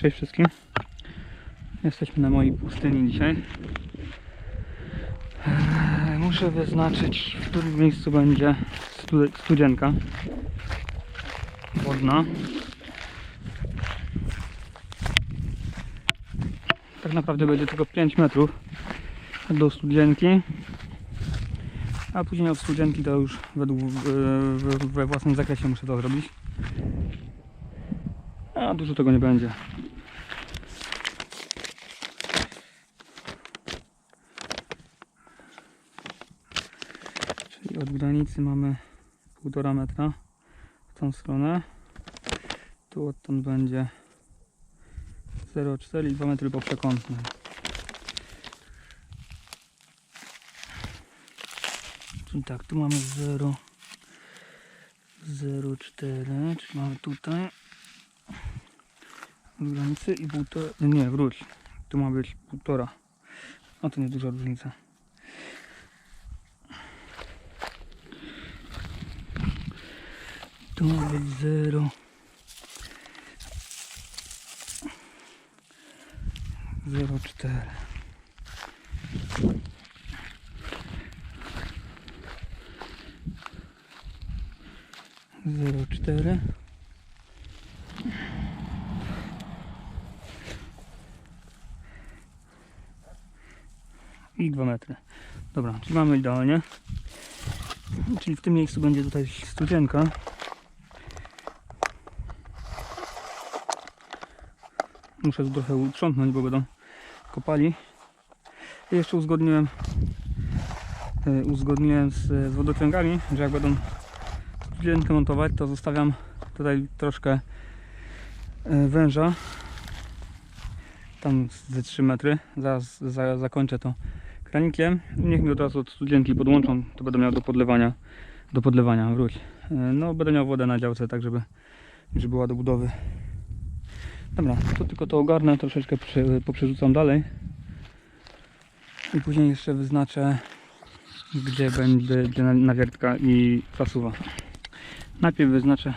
Cześć wszystkim. Jesteśmy na mojej pustyni dzisiaj. Eee, Muszę wyznaczyć, w którym miejscu będzie stu- studzienka wodna. Tak naprawdę będzie tylko 5 metrów do studzienki. A później od studzienki to już według, we, we własnym zakresie muszę to zrobić. A dużo tego nie będzie. Czyli od granicy mamy 1,5 metra w tą stronę. Tu odtąd będzie 0,4 i 2 metry po przekątnej. Czyli tak, tu mamy 0 0,4, czyli mamy tutaj od granicy i półtora, nie wróć, tu ma być półtora, a to nie duża różnica. Tu ma być 0 0,4 0,4 i 2 metry. Dobra, czyli mamy idealnie. Czyli w tym miejscu będzie tutaj studzienka. Muszę tu trochę uprzątnąć, bo będą kopali. I jeszcze uzgodniłem e, uzgodniłem z, z wodociągami, że jak będą studzienkę montować, to zostawiam tutaj troszkę e, węża tam ze 3 metry. Zaraz za, zakończę to kranikiem. Niech mi od razu od studzienki podłączą, to będę miał do podlewania. Do podlewania, wróć. E, No, będę miał wodę na działce, tak żeby, żeby była do budowy. Dobra, to tylko to ogarnę, troszeczkę prze, poprzerzucam dalej. I później jeszcze wyznaczę, gdzie będzie gdzie na- nawiertka i zasuwa. Najpierw wyznaczę,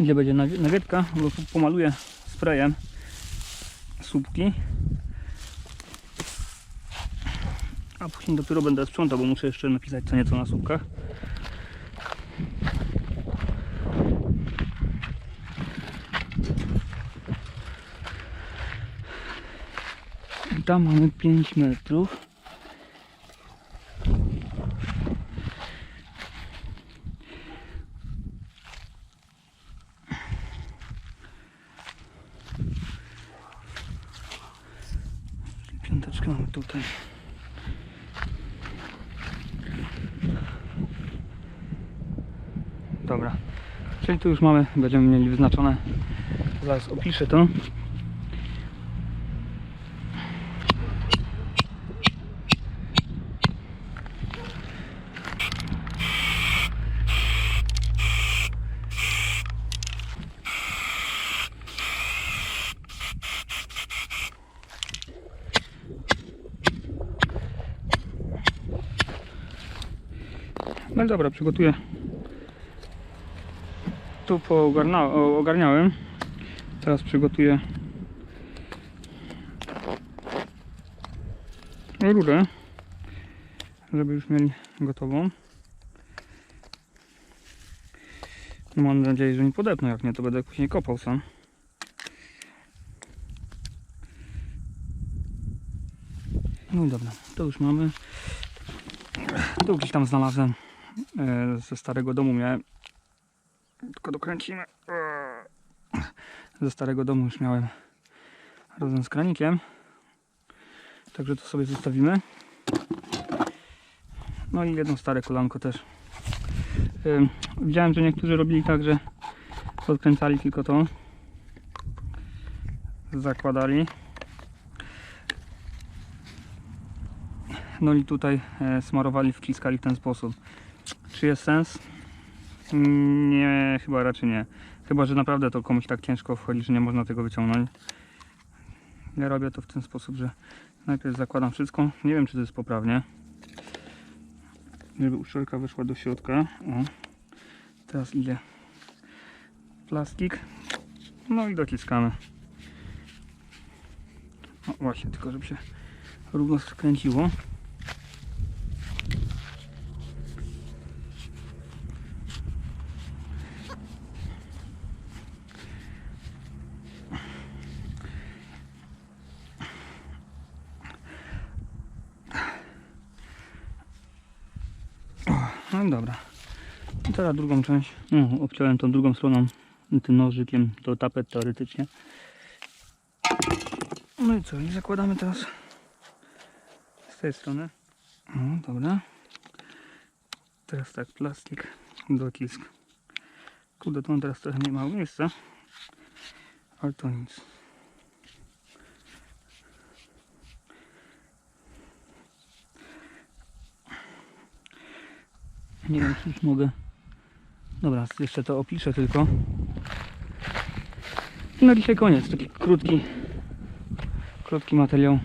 gdzie będzie nawi- nawiertka, bo pomaluję sprayem słupki. A później dopiero będę sprzątał, bo muszę jeszcze napisać co nieco na słupkach. Tam mamy 5 metrów. Piąteczkę mamy tutaj. Dobra. Czyli tu już mamy, będziemy mieli wyznaczone. Zaraz opiszę to. No dobra, przygotuję. Tu o- ogarniałem. Teraz przygotuję rurę, żeby już mieli gotową. No mam nadzieję, że nie podepnę, jak nie to będę później kopał sam. No i dobra, to już mamy. Tu gdzieś tam znalazłem ze starego domu miałem. Tylko dokręcimy. E, Ze starego domu już miałem razem z kranikiem. Także to sobie zostawimy. No i jedno stare kolanko też. E, Widziałem, że niektórzy robili tak, że odkręcali tylko to. Zakładali. No i tutaj e, smarowali, wciskali w ten sposób. Czy jest sens? Nie, chyba raczej nie. Chyba, że naprawdę to komuś tak ciężko wchodzi, że nie można tego wyciągnąć. Ja robię to w ten sposób, że najpierw zakładam wszystko. Nie wiem, czy to jest poprawnie. Żeby uszczelka weszła do środka. O. Teraz idzie plastik. No i dociskamy. O, właśnie, tylko żeby się równo skręciło. O, no dobra. I teraz drugą część. No, obciąłem tą drugą stroną tym nożykiem to tapet teoretycznie. No i co? I zakładamy teraz z tej strony. No, dobra. Teraz tak, plastik, docisk. Kurde, tu mam teraz trochę nie mało miejsca. Ale to nic. Nie wiem, czy już mogę. Dobra, jeszcze to opiszę tylko. No dzisiaj koniec, taki krótki, krótki materiał.